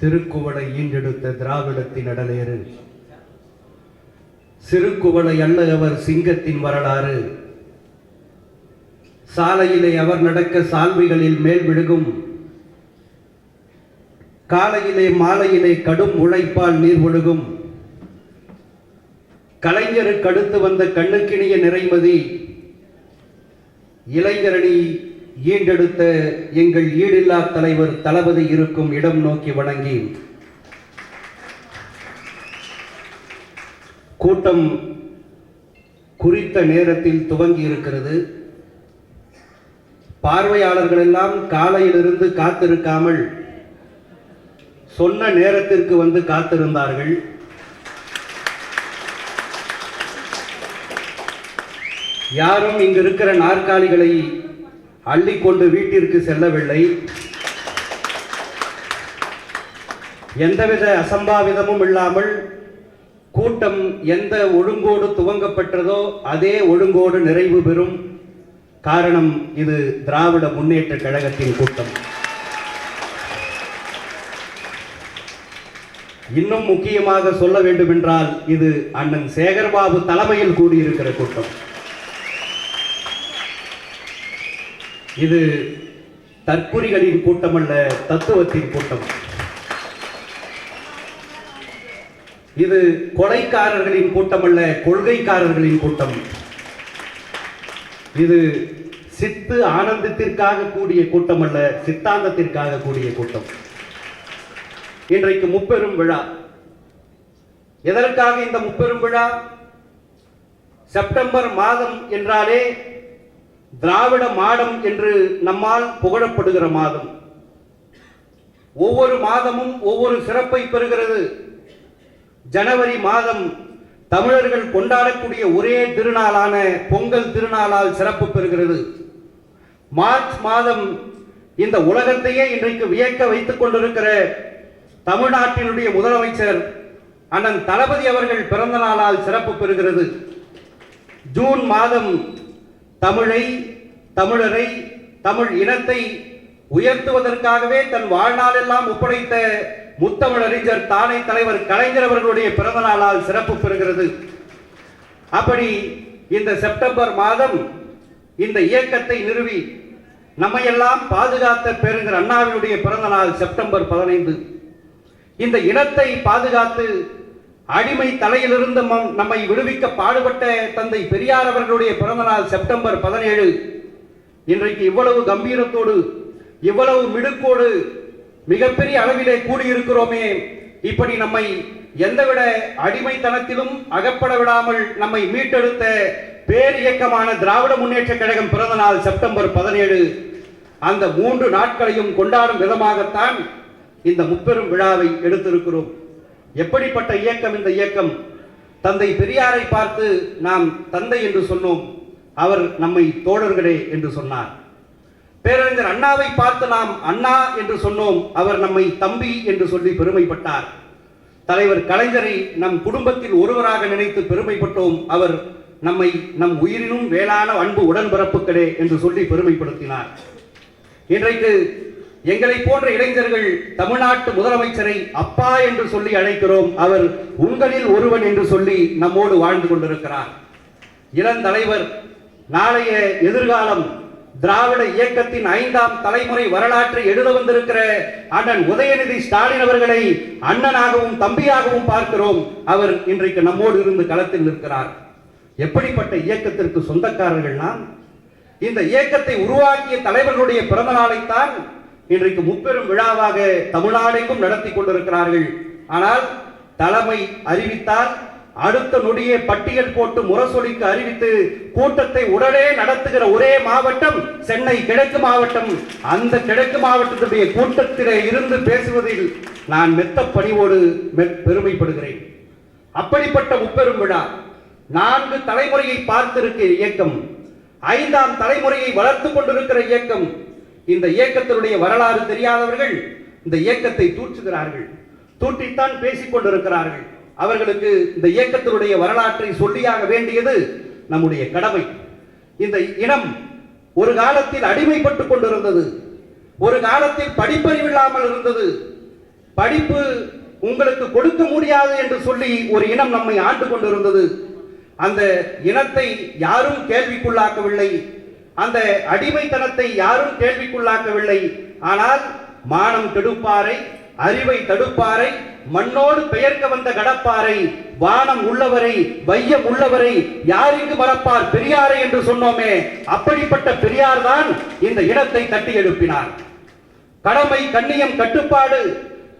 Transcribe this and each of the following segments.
திருக்குவளை ஈண்டெடுத்த திராவிடத்தின் அடலேறு. சிறுக்குவளை அல்ல அவர் சிங்கத்தின் வரலாறு. சாலையிலே அவர் நடக்க சால்வைகளில் மேல் விழுகும். காலையிலே மாலையிலே கடும் உழைப்பால் நீர் ஒழுகும். கலைஞருக்கு அடுத்து வந்த கண்ணுக்கிணிய நிறைமதி. இளைஞரணி ஈண்டெடுத்த எங்கள் ஈடில்லா தலைவர் தளபதி இருக்கும் இடம் நோக்கி வணங்கி கூட்டம் குறித்த நேரத்தில் துவங்கி இருக்கிறது பார்வையாளர்கள் எல்லாம் காலையிலிருந்து காத்திருக்காமல் சொன்ன நேரத்திற்கு வந்து காத்திருந்தார்கள். யாரும் இங்கு இருக்கிற நாற்காலிகளை அள்ளிக்கொண்டு வீட்டிற்கு செல்லவில்லை. எந்தவித அசம்பாவிதமும் இல்லாமல் கூட்டம் எந்த ஒழுங்கோடு துவங்கப்பட்டதோ அதே ஒழுங்கோடு நிறைவு பெறும். காரணம் இது திராவிட முன்னேற்ற கழகத்தின் கூட்டம். இன்னும் முக்கியமாக சொல்ல வேண்டுமென்றால் இது அண்ணன் சேகர்பாபு தலைமையில் கூடியிருக்கிற கூட்டம். இது தற்குறிகளின் கூட்டம் அல்ல தத்துவத்தின் கூட்டம். இது கொலைக்காரர்களின் கூட்டம் அல்ல கொள்கைக்காரர்களின் கூட்டம். இது சித்து ஆனந்தத்திற்காக கூடிய கூட்டம் அல்ல சித்தாந்தத்திற்காக கூடிய கூட்டம். இன்றைக்கு முப்பெரும் விழா. எதற்காக இந்த முப்பெரும் விழா? செப்டம்பர் மாதம் என்றாலே திராவிட மாடம் என்று நம்மால் புகழப்படுகிற மாதம். ஒவ்வொரு மாதமும் ஒவ்வொரு சிறப்பை பெறுகிறது. ஜனவரி மாதம் தமிழர்கள் கொண்டாடக்கூடிய ஒரே திருநாளான பொங்கல் திருநாளால் சிறப்பு பெறுகிறது. மார்ச் மாதம் இந்த உலகத்தையே இன்றைக்கு வியக்க வைத்துக் கொண்டிருக்கிற தமிழ்நாட்டினுடைய முதலமைச்சர் அண்ணன் தளபதி அவர்கள் பிறந்த நாளால் சிறப்பு பெறுகிறது. ஜூன் மாதம் தமிழை தமிழரை தமிழ் இனத்தை உயர்த்துவதற்காகவே தன் வாழ்நாளெல்லாம் ஒப்படைத்த முத்தமிழறிஞர் தானை தலைவர் கலைஞர் அவர்களுடைய பிறந்த நாளால் சிறப்பு பெறுகிறது. அப்படி இந்த செப்டம்பர் மாதம் இந்த இயக்கத்தை நிறுவி நம்மையெல்லாம் பாதுகாத்த பெருங்கர் அண்ணாவினுடைய பிறந்த நாள் செப்டம்பர் பதினைந்து. இந்த இனத்தை பாதுகாத்து அடிமை தலையிலிருந்து மம்- நம்மை விடுவிக்க பாடுபட்ட தந்தை பெரியார் அவர்களுடைய பிறந்த நாள் செப்டம்பர் பதினேழு. இன்றைக்கு இவ்வளவு கம்பீரத்தோடு இவ்வளவு மிடுக்கோடு மிகப்பெரிய அளவிலே கூடியிருக்கிறோமே. இப்படி நம்மை எந்தவிட அடிமைத்தனத்திலும் அகப்பட விடாமல் நம்மை மீட்டெடுத்த பேர் இயக்கமான திராவிட முன்னேற்ற கழகம் பிறந்த நாள் செப்டம்பர் பதினேழு அந்த மூன்று நாட்களையும் கொண்டாடும் விதமாகத்தான் இந்த முப்பெரும் விழாவை எடுத்திருக்கிறோம். எப்படிப்பட்ட இயக்கம் இந்த இயக்கம்? தந்தை பெரியாரை பார்த்து நாம் தந்தை என்று சொன்னோம். அவர் நம்மை தோழர்களே என்று சொன்னார். பேரறிஞர் அண்ணாவை பார்த்து நாம் அண்ணா என்று சொன்னோம் அவர் நம்மை தம்பி என்று சொல்லி பெருமைப்பட்டார். தலைவர் கலைஞரை நம் குடும்பத்தில் ஒருவராக நினைத்து பெருமைப்பட்டோம் அவர் நம்மை நம் உயிரினும் வேளான அன்பு உடன்பிறப்புகளே என்று சொல்லி பெருமைப்படுத்தினார். இன்றைக்கு எங்களை போன்ற இளைஞர்கள் தமிழ்நாட்டு முதலமைச்சரை அப்பா என்று சொல்லி அழைக்கிறோம் அவர் உங்களில் ஒருவன் என்று சொல்லி நம்மோடு வாழ்ந்து கொண்டிருக்கிறார். இளந்தலைவர் நாளைய எதிர்காலம் திராவிட இயக்கத்தின் ஐந்தாம் தலைமுறை வரலாற்றை எழுத வந்திருக்கிற அண்ணன் உதயநிதி ஸ்டாலின் அவர்களை அண்ணனாகவும் தம்பியாகவும் பார்க்கிறோம். அவர் இன்றைக்கு நம்மோடு இருந்து களத்தில் நிற்கிறார். எப்படிப்பட்ட இயக்கத்திற்கு சொந்தக்காரர்கள்னா இந்த இயக்கத்தை உருவாக்கிய தலைவர்களுடைய பிறந்த நாளைத்தான் இன்றைக்கு முப்பெரும் விழாவாக தமிழ்நாடெங்கும் நடத்தி கொண்டிருக்கிறார்கள். ஆனால் தலைமை அறிவித்தால் அடுத்த நொடியே பட்டியல் போட்டு முரசொலிக்கு அறிவித்து கூட்டத்தை உடனே நடத்துகிற ஒரே மாவட்டம் சென்னை கிழக்கு மாவட்டம். அந்த கிழக்கு மாவட்டத்துடைய கூட்டத்திலே இருந்து பேசுவதில் நான் மெத்த பணிவோடு பெருமைப்படுகிறேன். அப்படிப்பட்ட முப்பெரும் விழா நான்கு தலைமுறையை பார்த்திருக்கிற இயக்கம் ஐந்தாம் தலைமுறையை வளர்த்து கொண்டிருக்கிற இயக்கம் இந்த இயக்கத்தினுடைய வரலாறு தெரியாதவர்கள் இந்த இயக்கத்தை தூற்றுகிறார்கள். தூற்றித்தான் பேசிக் கொண்டிருக்கிறார்கள். அவர்களுக்கு இந்த இயக்கத்தினுடைய வரலாற்றை சொல்லியாக வேண்டியது நம்முடைய கடமை. இந்த இனம் ஒரு காலத்தில் அடிமைப்பட்டுக் கொண்டிருந்தது. ஒரு காலத்தில் படிப்பறிவு இல்லாமல் இருந்தது. படிப்பு உங்களுக்கு கொடுக்க முடியாது என்று சொல்லி ஒரு இனம் நம்மை ஆண்டு கொண்டிருந்தது. அந்த இனத்தை யாரும் கேள்விக்குள்ளாக்கவில்லை. அந்த அடிமைத்தனத்தை யாரும் கேள்விக்குள்ளாக்கவில்லை. ஆனால் மானம் கெடுப்பாரை அறிவை தடுப்பாரை மண்ணோடு பெயர்க்க வந்த கடப்பாரை வானம் உள்ளவரை வையம் உள்ளவரை யார் இங்கு மறப்பார் பெரியாரை என்று சொன்னோமே அப்படிப்பட்ட பெரியார் தான் இந்த இனத்தை தட்டி எழுப்பினார். கடமை கண்ணியம் கட்டுப்பாடு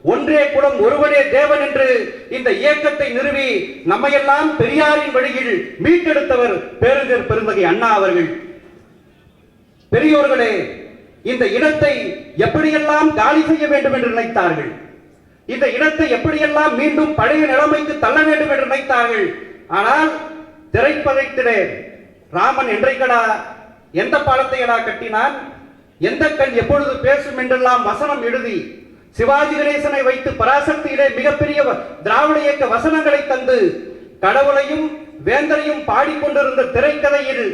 ஒன்றே குலம் ஒருவனே தேவன் என்று இந்த இயக்கத்தை நிறுவி நம்மையெல்லாம் பெரியாரின் வழியில் மீட்டெடுத்தவர் பேருந்தர் பெருந்தகை அண்ணா அவர்கள். பெரியோர்களே இந்த இடத்தை எப்படியெல்லாம் காலி செய்ய வேண்டும் என்று நினைத்தார்கள்? இந்த இடத்தை எப்படியெல்லாம் மீண்டும் பழைய நிலைமைக்கு தள்ள வேண்டும் என்று நினைத்தார்கள்? ஆனால் திரைப்பதைத்திலே ராமன் என்றைக்கடா எந்த பாலத்தையடா கட்டினான்? எந்த கண் எப்பொழுது பேசும் என்றெல்லாம் வசனம் எழுதி சிவாஜி கணேசனை வைத்து பராசக்தியிலே மிகப்பெரிய வ- திராவிட இயக்க வசனங்களை தந்து கடவுளையும் வேந்தரையும் பாடிக்கொண்டிருந்த திரைக்கதையில்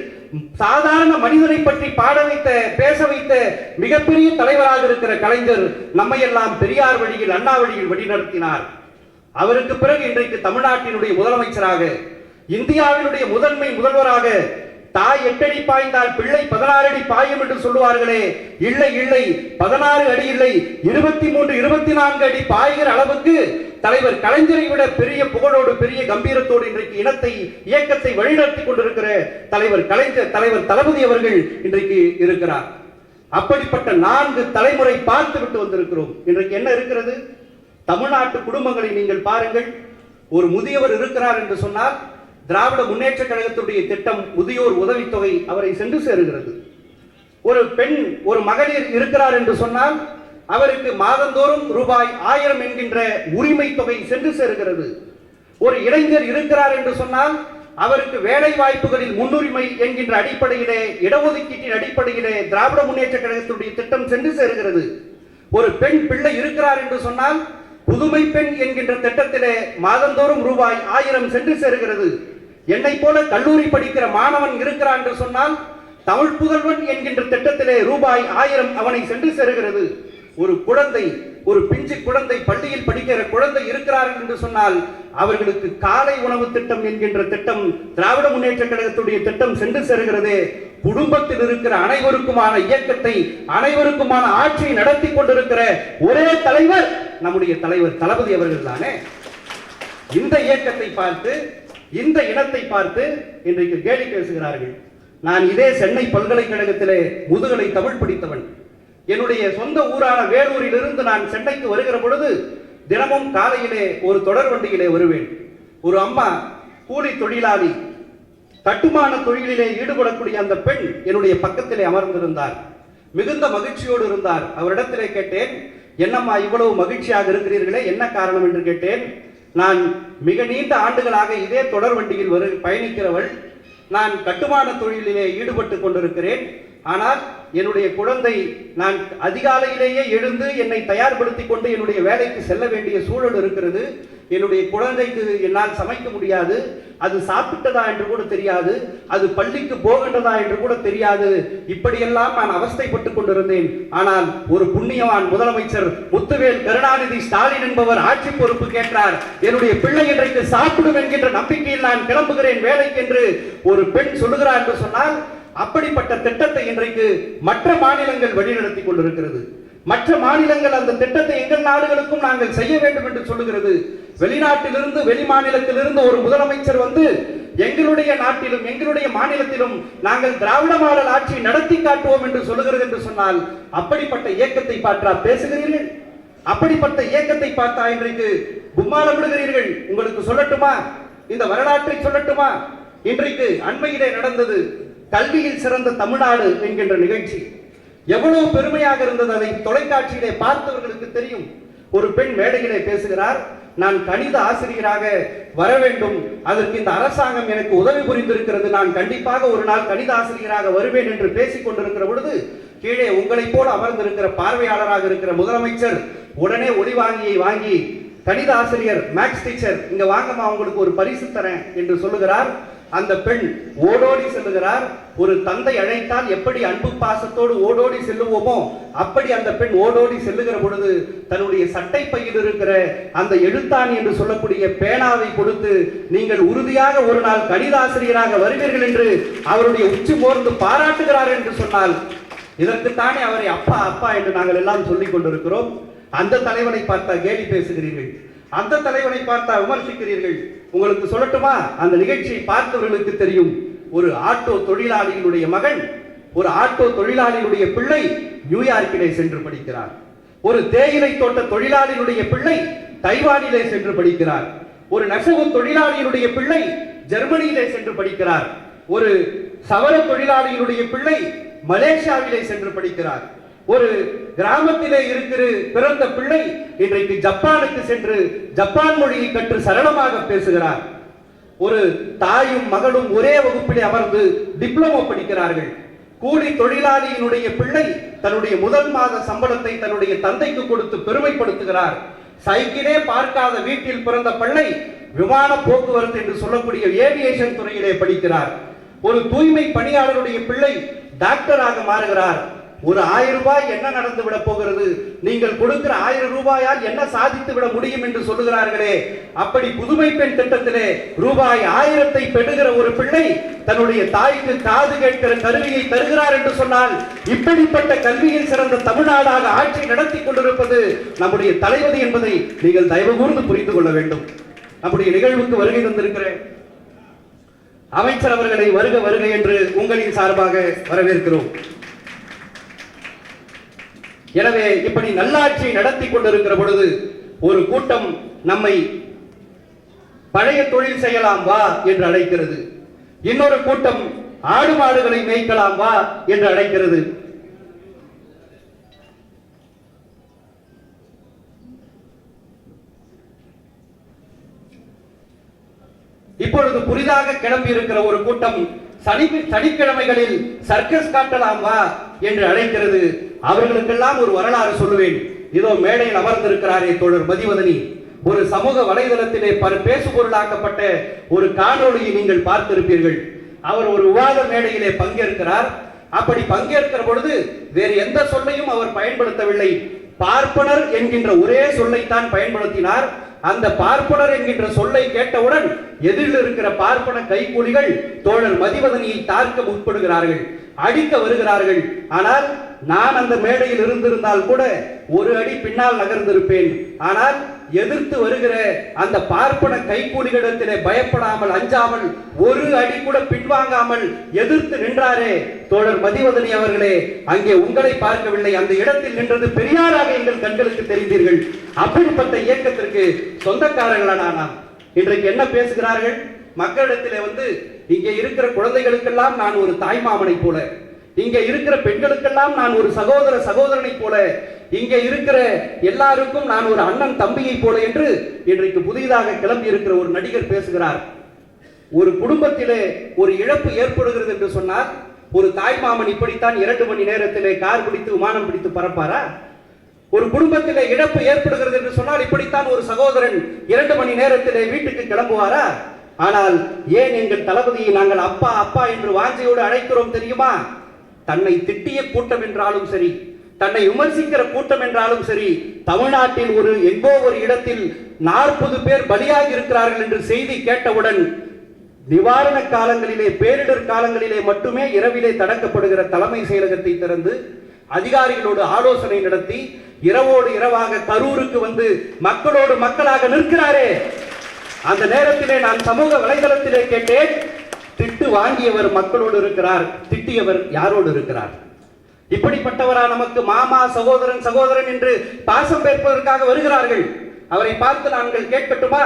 சாதாரண மனிதனை பற்றி பாட வைத்த பேச வைத்த மிகப்பெரிய தலைவராக இருக்கிற கலைஞர் நம்மையெல்லாம் பெரியார் வழியில் அண்ணா வழியில் வழிநடத்தினார். அவருக்கு பிறகு இன்றைக்கு தமிழ்நாட்டினுடைய முதலமைச்சராக இந்தியாவினுடைய முதன்மை முதல்வராக தாய் எட்டடி பாய்ந்தால் பிள்ளை பதினாறு அடி பாயும் என்று சொல்லுவார்களே இல்லை இல்லை பதினாறு அடி இல்லை இருபத்தி மூன்று இருபத்தி நான்கு அடி பாய்கிற அளவுக்கு தலைவர் கலைஞரை விட பெரிய புகழோடு பெரிய கம்பீரத்தோடு இன்றைக்கு இனத்தை இயக்கத்தை வழிநடத்தி கொண்டிருக்கிற தலைவர் கலைஞர் தலைவர் தளபதி அவர்கள் இன்றைக்கு இருக்கிறார். அப்படிப்பட்ட நான்கு தலைமுறை பார்த்து விட்டு வந்திருக்கிறோம். இன்றைக்கு என்ன இருக்கிறது? தமிழ்நாட்டு குடும்பங்களை நீங்கள் பாருங்கள். ஒரு முதியவர் இருக்கிறார் என்று சொன்னால் திராவிட முன்னேற்ற கழகத்துடைய திட்டம் முதியோர் உதவித்தொகை அவரை சென்று சேருகிறது. ஒரு பெண் ஒரு மகளிர் இருக்கிறார் என்று சொன்னால் அவருக்கு மாதந்தோறும் ரூபாய் ஆயிரம் என்கின்ற உரிமை தொகை சென்று சேர்கிறது. ஒரு இளைஞர் இருக்கிறார் என்று சொன்னால் அவருக்கு வேலை வாய்ப்புகளில் முன்னுரிமை என்கின்ற அடிப்படையிலே இடஒதுக்கீட்டின் அடிப்படையிலே திராவிட முன்னேற்ற கழகத்துடைய திட்டம் சென்று சேர்கிறது. ஒரு பெண் பிள்ளை இருக்கிறார் என்று சொன்னால் புதுமை பெண் என்கின்ற திட்டத்திலே மாதந்தோறும் ரூபாய் ஆயிரம் சென்று சேர்கிறது. என்னை போல கல்லூரி படிக்கிற மாணவன் இருக்கிறான் என்று சொன்னால் தமிழ் புதல்வன் என்கின்ற திட்டத்திலே ரூபாய் ஆயிரம் அவனை சென்று சேருகிறது. ஒரு குழந்தை ஒரு பிஞ்சு குழந்தை பள்ளியில் படிக்கிற குழந்தை இருக்கிறார்கள் என்று சொன்னால் அவர்களுக்கு காலை உணவு திட்டம் என்கின்ற திட்டம் திராவிட முன்னேற்ற கழகத்துடைய திட்டம் சென்று சேர்கிறது. குடும்பத்தில் இருக்கிற அனைவருக்குமான இயக்கத்தை அனைவருக்குமான ஆட்சியை நடத்தி கொண்டிருக்கிற ஒரே தலைவர் நம்முடைய தலைவர் தளபதி அவர்கள் தானே. இந்த இயக்கத்தை பார்த்து இந்த இனத்தை பார்த்து இன்றைக்கு கேலி பேசுகிறார்கள். நான் இதே சென்னை பல்கலைக்கழகத்திலே முதுகலை தமிழ் படித்தவன். என்னுடைய சொந்த ஊரான வேலூரிலிருந்து நான் சென்னைக்கு வருகிற பொழுது தினமும் காலையிலே ஒரு தொடர் வண்டியிலே வருவேன். ஒரு அம்மா கூலி தொழிலாளி கட்டுமான தொழிலிலே ஈடுபடக்கூடிய அந்த பெண் என்னுடைய பக்கத்திலே அமர்ந்திருந்தார். மிகுந்த மகிழ்ச்சியோடு இருந்தார். அவரிடத்திலே கேட்டேன் என்னம்மா இவ்வளவு மகிழ்ச்சியாக இருக்கிறீர்களே? என்ன காரணம்? என்று கேட்டேன். நான் மிக நீண்ட ஆண்டுகளாக இதே தொடர் வண்டியில் வரு பயணிக்கிறவள். நான் கட்டுமான தொழிலிலே ஈடுபட்டு கொண்டிருக்கிறேன். ஆனால் என்னுடைய குழந்தை நான் அதிகாலையிலேயே எழுந்து என்னை தயார்படுத்தி கொண்டு என்னுடைய வேலைக்கு செல்ல வேண்டிய சூழல் இருக்கிறது. என்னுடைய குழந்தைக்கு என்னால் சமைக்க முடியாது. அது சாப்பிட்டதா என்று கூட தெரியாது. அது பள்ளிக்கு போகின்றதா என்று கூட தெரியாது. இப்படியெல்லாம் நான் அவஸ்தைப்பட்டுக் கொண்டிருந்தேன். ஆனால் ஒரு புண்ணியவான் முதலமைச்சர் முத்துவேல் கருணாநிதி ஸ்டாலின் என்பவர் ஆட்சி பொறுப்பு கேட்டார். என்னுடைய பிள்ளை இன்றைக்கு சாப்பிடும் என்கின்ற நம்பிக்கையில் நான் கிளம்புகிறேன் வேலைக்கு என்று ஒரு பெண் சொல்லுகிறார் என்று சொன்னால் அப்படிப்பட்ட திட்டத்தை இன்றைக்கு மற்ற மாநிலங்கள் வழிநடத்தி கொண்டிருக்கிறது. மற்ற மாநிலங்கள் அந்த திட்டத்தை எங்கள் நாடுகளுக்கும் நாங்கள் செய்ய வேண்டும் என்று சொல்லுகிறது. வெளிநாட்டிலிருந்து வெளி மாநிலத்திலிருந்து ஒரு முதலமைச்சர் வந்து எங்களுடைய நாட்டிலும் எங்களுடைய மாநிலத்திலும் நாங்கள் திராவிட மாடல் ஆட்சி நடத்தி காட்டுவோம் என்று சொல்லுகிறது என்று சொன்னால் அப்படிப்பட்ட இயக்கத்தை பார்த்தா பேசுகிறீர்கள்? அப்படிப்பட்ட இயக்கத்தை பார்த்தா இன்றைக்கு கும்மாலம் விடுகிறீர்கள்? உங்களுக்கு சொல்லட்டுமா? இந்த வரலாற்றை சொல்லட்டுமா? இன்றைக்கு அண்மையிலே நடந்தது கல்வியில் சிறந்த தமிழ்நாடு என்கின்ற நிகழ்ச்சி. எவ்வளவு பெருமையாக இருந்தது அதை தொலைக்காட்சியிலே பார்த்தவர்களுக்கு தெரியும். ஒரு பெண் மேடையிலே பேசுகிறார் நான் கணித ஆசிரியராக வர வேண்டும். அதற்கு இந்த அரசாங்கம் எனக்கு உதவி புரிந்திருக்கிறது. நான் கண்டிப்பாக ஒரு நாள் கணித ஆசிரியராக வருவேன் என்று பேசிக் கொண்டிருக்கிற பொழுது கீழே உங்களைப் போல அமர்ந்திருக்கிற பார்வையாளராக இருக்கிற முதலமைச்சர் உடனே ஒளிவாங்கியை வாங்கி கணித ஆசிரியர் மேக்ஸ் டீச்சர் இங்க வாங்கம்மா உங்களுக்கு ஒரு பரிசு தரேன் என்று சொல்லுகிறார். அந்த பெண் ஓடோடி செல்லுகிறார். ஒரு தந்தை அழைத்தால் எப்படி அன்பு பாசத்தோடு ஓடோடி செல்லுவோமோ அப்படி அந்த பெண் ஓடோடி செல்லுகிற பொழுது தன்னுடைய சட்டை பையில் இருக்கிற அந்த எழுத்தாணி என்று சொல்லக்கூடிய பேனாவை கொடுத்து நீங்கள் உறுதியாக ஒரு நாள் கணிதாசிரியராக வருவீர்கள் என்று அவருடைய உச்சி போர்ந்து பாராட்டுகிறார் என்று சொன்னால் இதற்குத்தானே அவரை அப்பா அப்பா என்று நாங்கள் எல்லாம் சொல்லிக் கொண்டிருக்கிறோம். அந்த தலைவனை பார்த்தா கேலி பேசுகிறீர்கள். அந்த தலைவனை பார்த்தா விமர்சிக்கிறீர்கள். உங்களுக்கு சொல்லட்டுமா? அந்த நிகழ்ச்சியை பார்த்தவர்களுக்கு தெரியும். ஒரு ஆட்டோ தொழிலாளியினுடைய மகன் ஒரு ஆட்டோ தொழிலாளியினுடைய பிள்ளை நியூயார்க்கிலே சென்று படிக்கிறார். ஒரு தேயிலை தோட்ட தொழிலாளியினுடைய பிள்ளை தைவானிலே சென்று படிக்கிறார். ஒரு நெசவு தொழிலாளியினுடைய பிள்ளை ஜெர்மனியிலே சென்று படிக்கிறார். ஒரு சவர தொழிலாளியினுடைய பிள்ளை மலேசியாவிலே சென்று படிக்கிறார். ஒரு கிராமத்திலே இருக்கிற பிறந்த பிள்ளை இன்றைக்கு ஜப்பானுக்கு சென்று ஜப்பான் மொழியை கற்று சரளமாக பேசுகிறார். ஒரு தாயும் மகளும் ஒரே வகுப்பிலே அமர்ந்து டிப்ளமோ படிக்கிறார்கள். கூலி தொழிலாளியினுடைய பிள்ளை தன்னுடைய முதல் மாத சம்பளத்தை தன்னுடைய தந்தைக்கு கொடுத்து பெருமைப்படுத்துகிறார். சைக்கிளே பார்க்காத வீட்டில் பிறந்த பிள்ளை விமான போக்குவரத்து என்று சொல்லக்கூடிய ஏவியேஷன் துறையிலே படிக்கிறார். ஒரு தூய்மை பணியாளருடைய பிள்ளை டாக்டராக மாறுகிறார். ஒரு ஆயிரம் ரூபாய் என்ன நடந்து விட போகிறது? நீங்கள் கொடுக்கிற ஆயிரம் ரூபாயால் என்ன சாதித்து விட முடியும் என்று சொல்லுகிறார்களே? அப்படி புதுமை பெண் திட்டத்திலே ரூபாய் ஆயிரத்தை பெறுகிற ஒரு பிள்ளை தன்னுடைய தாய்க்கு காது கேட்கிற கருவியை தருகிறார் என்று சொன்னால் இப்படிப்பட்ட கல்வியில் சிறந்த தமிழ்நாடாக ஆட்சி நடத்தி கொண்டிருப்பது நம்முடைய தலைவதி என்பதை நீங்கள் தயவு கூர்ந்து புரிந்து கொள்ள வேண்டும். நம்முடைய நிகழ்வுக்கு வருகை தந்திருக்கிறேன். அமைச்சர் அவர்களை வருக வருக என்று உங்களின் சார்பாக வரவேற்கிறோம். எனவே இப்படி நல்லாட்சி நடத்தி கொண்டிருக்கிற பொழுது ஒரு கூட்டம் நம்மை பழைய தொழில் செய்யலாம் வா என்று அழைக்கிறது. இன்னொரு கூட்டம் ஆடு மாடுகளை மேய்க்கலாம் வா என்று அழைக்கிறது. இப்பொழுது புதிதாக கிளம்பி இருக்கிற ஒரு கூட்டம் சனி சனிக்கிழமைகளில் சர்க்கஸ் காட்டலாம் வா என்று அழைக்கிறது. அவர்களுக்கெல்லாம் ஒரு வரலாறு சொல்லுவேன். இதோ மேடையில் அமர்ந்திருக்கிறாரே தோழர் மதிவதனி. ஒரு சமூக வலைதளத்திலே பேசு பொருளாக்கப்பட்ட ஒரு காணொளியை நீங்கள் பார்த்திருப்பீர்கள். அவர் ஒரு விவாத மேடையிலே பங்கேற்கிறார். அப்படி பங்கேற்கிற பொழுது வேறு எந்த சொல்லையும் அவர் பயன்படுத்தவில்லை. பார்ப்பனர் என்கின்ற ஒரே சொல்லைத்தான் பயன்படுத்தினார். அந்த பார்ப்பனர் என்கின்ற சொல்லை கேட்டவுடன் எதிரில் இருக்கிற பார்ப்பன கைக்கூலிகள் தோழர் மதிவதனியை தாக்க முற்படுகிறார்கள். அடிக்க வருகிறார்கள். ஆனால் நான் அந்த மேடையில் இருந்திருந்தால் கூட ஒரு அடி பின்னால் நகர்ந்திருப்பேன். ஆனால் எதிர்த்து வருகிற அந்த பார்ப்பன கைகூலிகளிடத்திலே பயப்படாமல் அஞ்சாமல் ஒரு அடி கூட பின்வாங்காமல் எதிர்த்து நின்றாரே. தோழர் மதிவதனி அவர்களே அங்கே உங்களை பார்க்கவில்லை. அந்த இடத்தில் நின்றது பெரியாராக எங்கள் கண்களுக்கு தெரிந்தீர்கள். அப்படிப்பட்ட இயக்கத்திற்கு சொந்தக்காரர்களா நாம்? இன்றைக்கு என்ன பேசுகிறார்கள்? மக்களிடத்திலே வந்து இங்கே இருக்கிற குழந்தைகளுக்கெல்லாம் நான் ஒரு தாய்மாமனை போல. இங்க இருக்கிற பெண்களுக்கெல்லாம் நான் ஒரு சகோதர சகோதரனை போல. இங்க இருக்கிற எல்லாருக்கும் நான் ஒரு அண்ணன் தம்பியை போல என்று இன்றைக்கு புதிதாக கிளம்பி இருக்கிற ஒரு நடிகர் பேசுகிறார். ஒரு குடும்பத்திலே ஒரு இழப்பு ஏற்படுகிறது என்று சொன்னார் ஒரு தாய்மாமன் இப்படித்தான் இரண்டு மணி நேரத்திலே கார் பிடித்து விமானம் பிடித்து பறப்பாரா? ஒரு குடும்பத்திலே இழப்பு ஏற்படுகிறது என்று சொன்னால் இப்படித்தான் ஒரு சகோதரன் இரண்டு மணி நேரத்திலே வீட்டுக்கு கிளம்புவாரா? ஆனால் ஏன் எங்கள் தளபதியை நாங்கள் அப்பா அப்பா என்று வாஞ்சையோடு அழைக்கிறோம் தெரியுமா? தன்னை திட்டிய கூட்டம் என்றாலும் சரி தன்னை விமர்சிக்கிற கூட்டம் என்றாலும் சரி தமிழ்நாட்டில் ஒரு எங்கோ ஒரு இடத்தில் நாற்பது பேர் பலியாகி இருக்கிறார்கள் என்று செய்தி கேட்டவுடன் நிவாரண காலங்களிலே பேரிடர் காலங்களிலே மட்டுமே இரவிலே தடக்கப்படுகிற தலைமை செயலகத்தை திறந்து அதிகாரிகளோடு ஆலோசனை நடத்தி இரவோடு இரவாக கரூருக்கு வந்து மக்களோடு மக்களாக நிற்கிறாரே. அந்த நேரத்திலே நான் சமூக வலைதளத்திலே கேட்டேன். திட்டு வாங்கியவர் மக்களோடு இருக்கிறார். திட்டியவர் யாரோடு இருக்கிறார்? இப்படிப்பட்டவரா நமக்கு மாமா சகோதரன் சகோதரன் என்று பாசம் பேர்ப்பதற்காக வருகிறார்கள். அவரை பார்த்து நாங்கள் கேட்கட்டுமா?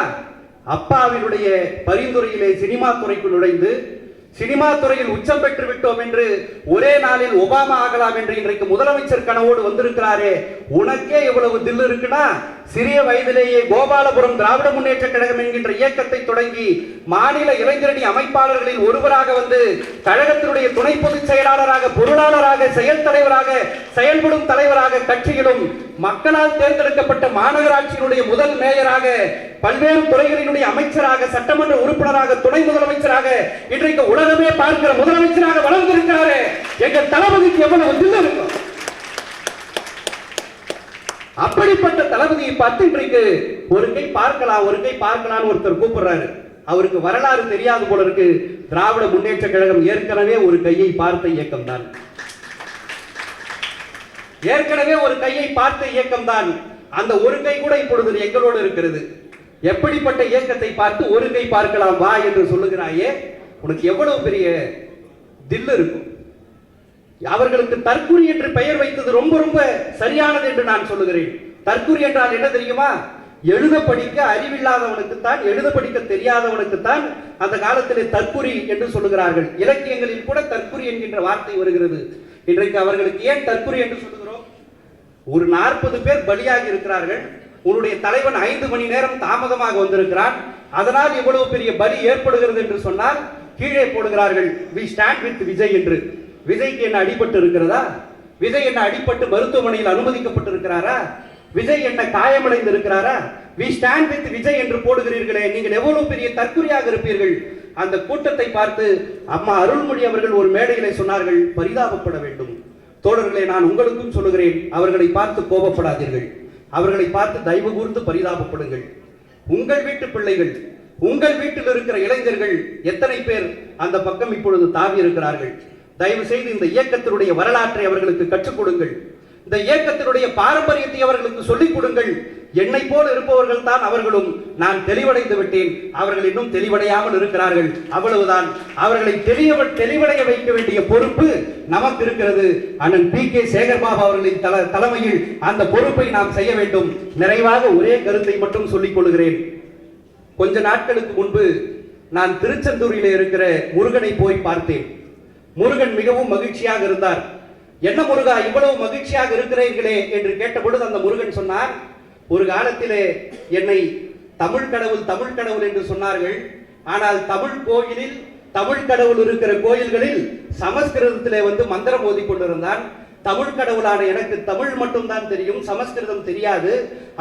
அப்பாவினுடைய பரிந்துரையிலே சினிமா துறைக்குள் நுழைந்து சினிமா துறையில் உச்சம் பெற்று விட்டோம் என்று ஒரே நாளில் ஒபாமா ஆகலாம் என்று இன்றைக்கு முதலமைச்சர் கனவோடு வந்திருக்கிறாரே. உனக்கே இவ்வளவு தில் இருக்குன்னா சிறிய வயதிலேயே கோபாலபுரம் திராவிட முன்னேற்ற கழகம் என்கின்ற இயக்கத்தை தொடங்கி மாநில இளைஞரணி அமைப்பாளர்களில் ஒருவராக வந்து கழகத்தினுடைய துணை பொதுச் செயலாளராக பொருளாளராக செயல் தலைவராக செயல்படும் தலைவராக கட்சியிலும் மக்களால் தேர்ந்தெடுக்கப்பட்ட மாநகராட்சியினுடைய முதல் மேயராக பல்வேறு துறைகளினுடைய அமைச்சராக சட்டமன்ற உறுப்பினராக துணை முதலமைச்சராக இன்றைக்கு உலகமே பார்க்கிற முதலமைச்சராக வளர்ந்திருக்கிறாரு. எங்கள் தளபதிக்கு எவ்வளவு தில்லு இருக்கும் அப்படிப்பட்ட தளபதியை பார்த்து இன்றைக்கு ஒரு கை பார்க்கலாம் ஒரு கை பார்க்கலாம்னு ஒருத்தர் கூப்பிடுறாரு. அவருக்கு வரலாறு தெரியாது போல இருக்கு. திராவிட முன்னேற்ற கழகம் ஏற்கனவே ஒரு கையை பார்த்த இயக்கம் தான் ஏற்கனவே ஒரு கையை பார்த்த இயக்கம் தான் அந்த ஒரு கை கூட இப்பொழுது எங்களோடு இருக்கிறது. எப்படிப்பட்ட இயக்கத்தை பார்த்து ஒரு கை பார்க்கலாம் வா என்று சொல்லுகிறாயே உனக்கு எவ்வளவு பெரிய தில்லு இருக்கும். அவர்களுக்கு தற்குறி என்று பெயர் வைத்தது ரொம்ப ரொம்ப சரியானது என்று நான் சொல்லுகிறேன். தற்குறி என்றால் என்ன தெரியுமா? எழுத படிக்க அறிவில்லாதவனுக்கு தான் எழுத படிக்க தெரியாதவனுக்கு தான் அந்த காலத்திலே தற்குறி என்று சொல்லுகிறார்கள். இலக்கியங்களில் கூட தற்குறி என்கின்ற வார்த்தை வருகிறது. இன்றைக்கு அவர்களுக்கு ஏன் தற்குறி என்று சொல்லுகிறார்கள்? ஒரு நாற்பது பேர் பலியாகி இருக்கிறார்கள். உன்னுடைய தலைவன் ஐந்து மணி நேரம் தாமதமாக வந்திருக்கிறான். அதனால் இவ்வளவு பெரிய பலி ஏற்படுகிறது என்று சொன்னால் கீழே போடுகிறார்கள். வி ஸ்டாண்ட் வித் விஜய் என்று. விஜய்க்கு என்ன அடிபட்டு இருக்கிறதா விஜய் என்ன அடிபட்டு மருத்துவமனையில் அனுமதிக்கப்பட்டு இருக்கிறாரா விஜய் என்ன காயமடைந்து இருக்கிறாரா வி ஸ்டாண்ட் வித் விஜய் என்று போடுகிறீர்களே நீங்கள் எவ்வளவு பெரிய தற்குறியாக இருப்பீர்கள்? அந்த கூட்டத்தை பார்த்து அம்மா அருள்மொழி அவர்கள் ஒரு மேடையிலே சொன்னார்கள் பரிதாபப்பட வேண்டும். தோழர்களை நான் உங்களுக்கும் சொல்லுகிறேன் அவர்களை பார்த்து கோபப்படாதீர்கள். அவர்களை பார்த்து தயவு கூர்ந்து பரிதாபப்படுங்கள். உங்கள் வீட்டு பிள்ளைகள் உங்கள் வீட்டில் இருக்கிற இளைஞர்கள் எத்தனை பேர் அந்த பக்கம் இப்பொழுது தாவி இருக்கிறார்கள்? தயவு செய்து இந்த இயக்கத்தினுடைய வரலாற்றை அவர்களுக்கு கற்றுக் கொடுங்கள். இந்த இயக்கத்தினுடைய பாரம்பரியத்தை அவர்களுக்கு சொல்லிக் கொடுங்கள். என்னை போல் இருப்பவர்கள் தான் அவர்களும். நான் தெளிவடைந்து விட்டேன். அவர்கள் இன்னும் தெளிவடையாமல் இருக்கிறார்கள். அவ்வளவுதான். அவர்களை தெளிவ தெளிவடைய வைக்க வேண்டிய பொறுப்பு நமக்கு இருக்கிறது. அண்ணன் பி. கே. சேகர்பாபு அவர்களின் தல தலைமையில் அந்த பொறுப்பை நாம் செய்ய வேண்டும். நிறைவாக ஒரே கருத்தை மட்டும் சொல்லிக் கொள்கிறேன். கொஞ்ச நாட்களுக்கு முன்பு நான் திருச்செந்தூரில் இருக்கிற முருகனை போய் பார்த்தேன். முருகன் மிகவும் மகிழ்ச்சியாக இருந்தார். என்ன முருகா இவ்வளவு மகிழ்ச்சியாக இருக்கிறீர்களே? என்று கேட்டபொழுது அந்த முருகன் சொன்னார் ஒரு காலத்திலே என்னை தமிழ் கடவுள் தமிழ் கடவுள் என்று சொன்னார்கள். ஆனால் தமிழ் கோயிலில் தமிழ் கடவுள் இருக்கிற கோயில்களில் சமஸ்கிருதத்திலே வந்து மந்திரம் ஓதி கொண்டிருந்தான் தமிழ் கடவுளான எனக்கு தமிழ் மட்டும்தான் தெரியும் சமஸ்கிருதம் தெரியாது.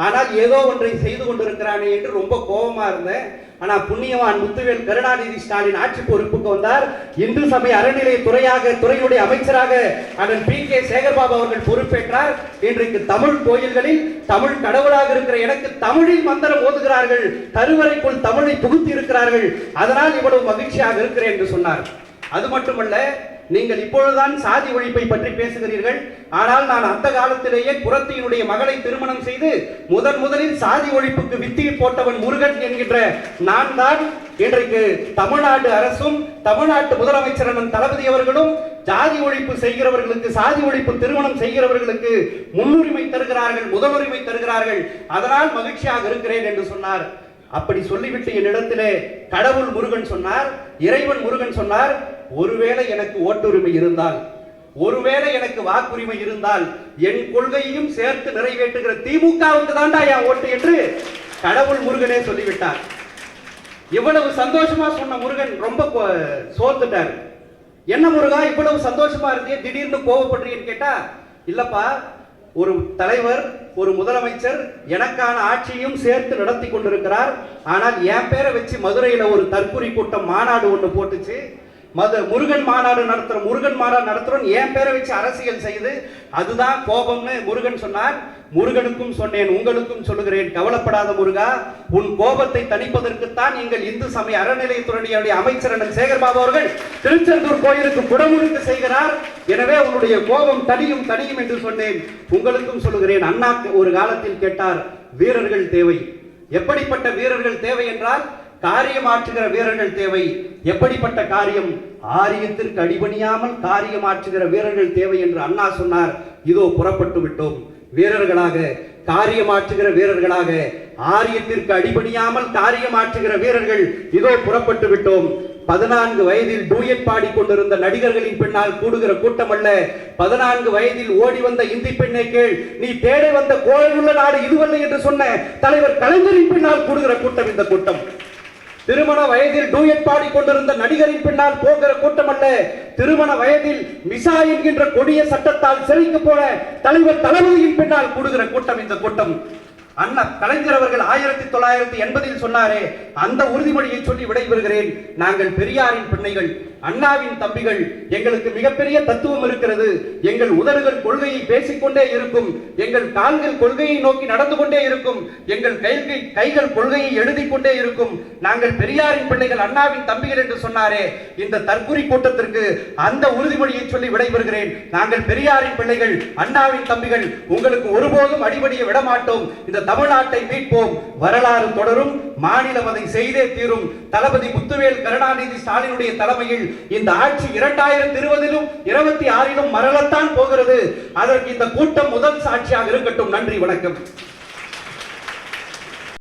ஆனால் ஏதோ ஒன்றை செய்து கொண்டிருக்கிறானே என்று ரொம்ப கோபமா இருந்தேன். ஆனால் புண்ணியவான் முத்துவேல் கருணாநிதி ஸ்டாலின் ஆட்சி பொறுப்புக்கு வந்தார். இந்து சபை அறநிலை துறையாக துறையுடைய அமைச்சராக அண்ணன் பி கே சேகர்பாபு அவர்கள் பொறுப்பேற்றார். இன்றைக்கு தமிழ் கோயில்களில் தமிழ் கடவுளாக இருக்கிற எனக்கு தமிழில் மந்திரம் ஓதுகிறார்கள். கருவறைக்குள் தமிழை புகுத்தி இருக்கிறார்கள். அதனால் இவ்வளவு மகிழ்ச்சியாக இருக்கிறேன் என்று சொன்னார். அது மட்டுமல்ல நீங்கள் இப்பொழுதுதான் சாதி ஒழிப்பை பற்றி பேசுகிறீர்கள். ஆனால் நான் அந்த காலத்திலேயே குரத்தியினுடைய மகளை திருமணம் செய்து முதன் முதலில் சாதி ஒழிப்புக்கு வித்தியை போட்டவன் முருகன் என்கின்ற நான் தான் இன்றைக்கு தமிழ்நாடு அரசும் தமிழ்நாட்டு முதலமைச்சர் தளபதி அவர்களும் ஜாதி ஒழிப்பு செய்கிறவர்களுக்கு சாதி ஒழிப்பு திருமணம் செய்கிறவர்களுக்கு முன்னுரிமை தருகிறார்கள் முதலுரிமை தருகிறார்கள். அதனால் மகிழ்ச்சியாக இருக்கிறேன் என்று சொன்னார். அப்படி சொல்லிவிட்டு என்னிடத்திலே கடவுள் முருகன் சொன்னார் இறைவன் முருகன் சொன்னார் ஒருவேளை எனக்கு ஓட்டுரிமை இருந்தால் ஒருவேளை எனக்கு வாக்குரிமை இருந்தால் என் கொள்கையையும் சேர்த்து நிறைவேற்றுகிற திமுகவுக்கு தாண்டா என் ஓட்டு என்று கடவுள் முருகனே சொல்லிவிட்டார். இவ்வளவு சந்தோஷமா சொன்ன முருகன் ரொம்ப சோர்ந்துட்டார். என்ன முருகா இவ்வளவு சந்தோஷமா இருந்தே திடீர்னு கோவப்படுறீன்னு கேட்டா இல்லப்பா ஒரு தலைவர் ஒரு முதலமைச்சர் எனக்கான ஆட்சியும் சேர்த்து நடத்தி கொண்டிருக்கிறார். ஆனால் என் பேரை வச்சு மதுரையில் ஒரு தற்கொலை கூட்டம் மாநாடு ஒன்று போட்டுச்சு. மது முருகன் மாநாடு நடத்துறோம். முருகன் மாநாடு நடத்துறோம். என் பேரை வச்சு அரசியல் செய்து அதுதான் கோபம்னு முருகன் சொன்னார். முருகனுக்கும் சொன்னேன் உங்களுக்கும் சொல்லுகிறேன். கவலைப்படாத முருகா உன் கோபத்தை தணிப்பதற்குத்தான் எங்கள் இந்து சமய அறநிலையத்துறையுடைய அமைச்சர் அண்ணன் சேகர்பாபு அவர்கள் திருச்செந்தூர் கோயிலுக்கு குடமுழுக்கு செய்கிறார். எனவே உன்னுடைய கோபம் தனியும் தனியும் என்று சொன்னேன். உங்களுக்கும் சொல்லுகிறேன். அண்ணா ஒரு காலத்தில் கேட்டார் வீரர்கள் தேவை. எப்படிப்பட்ட வீரர்கள் தேவை என்றால் காரியம் ஆற்றுகிற வீரர்கள் தேவை. எப்படிப்பட்ட காரியம்? ஆரியத்திற்கு அடிபணியாமல் காரியம் ஆற்றுகிற வீரர்கள் தேவை என்று அண்ணா சொன்னார். இதோ புறப்பட்டு விட்டோம். வீரர்களாக காரியமாற்றுகிற வீரர்களாக ஆரியத்திற்கு அடிபணியாமல் காரியமாற்றுகிற வீரர்கள் இதோ புறப்பட்டு விட்டோம். பதினான்கு வயதில் டூயட் பாடிக் கொண்டிருந்த நடிகர்களின் பின்னால் கூடுகிற கூட்டம் அல்ல பதினான்கு வயதில் ஓடி வந்த இந்தி பெண்ணை கேள். நீ தேடி வந்த கோழையுள்ள நாடு இதுவல்ல என்று சொன்ன தலைவர் கலைஞரின் பின்னால் கூடுகிற கூட்டம் இந்த கூட்டம். திருமண வயதில் டூயட் பாடிக் கொண்டிருந்த நடிகரின் பின்னால் போகிற கூட்டம் அல்ல திருமண வயதில் மிசா என்கின்ற கொடிய சட்டத்தால் சிறைக்கு போன தலைவர் தளபதியின் பின்னால் கூடுகிற கூட்டம் இந்த கூட்டம். அண்ணா கலைஞர் அவர்கள் ஆயிரத்தி தொள்ளாயிரத்தி எண்பதில் சொன்னாரே அந்த உறுதிமொழியை சொல்லி விடைபெறுகிறேன். நாங்கள் பெரியாரின் பிள்ளைகள் அண்ணாவின் தம்பிகள் எங்களுக்கு மிகப்பெரிய தத்துவம் இருக்கிறது. எங்கள் உதடுகள் கொள்கையை பேசிக்கொண்டே இருக்கும். எங்கள் கால்கள் கொள்கையை நோக்கி நடந்து கொண்டே இருக்கும். எங்கள் கைகள் கைகள் கொள்கையை எழுதி கொண்டே இருக்கும். நாங்கள் பெரியாரின் பிள்ளைகள் அண்ணாவின் தம்பிகள் என்று சொன்னாரே இந்த தற்குறி கூட்டத்திற்கு அந்த உறுதிமொழியை சொல்லி விடைபெறுகிறேன். நாங்கள் பெரியாரின் பிள்ளைகள் அண்ணாவின் தம்பிகள் உங்களுக்கு ஒருபோதும் அடிபடிய விடமாட்டோம். இந்த தமிழ்நாட்டை மீட்போம். வரலாறு தொடரும். மாநிலம் அதை செய்தே தீரும். தளபதி முத்துவேல் கருணாநிதி ஸ்டாலினுடைய தலைமையில் இந்த ஆட்சி இரண்டாயிரத்தி இருபதிலும் இருபத்தி ஆறிலும் மரளத்தான் போகிறது. அதற்கு இந்த கூட்டம் முதல் சாட்சியாக இருக்கட்டும். நன்றி வணக்கம்.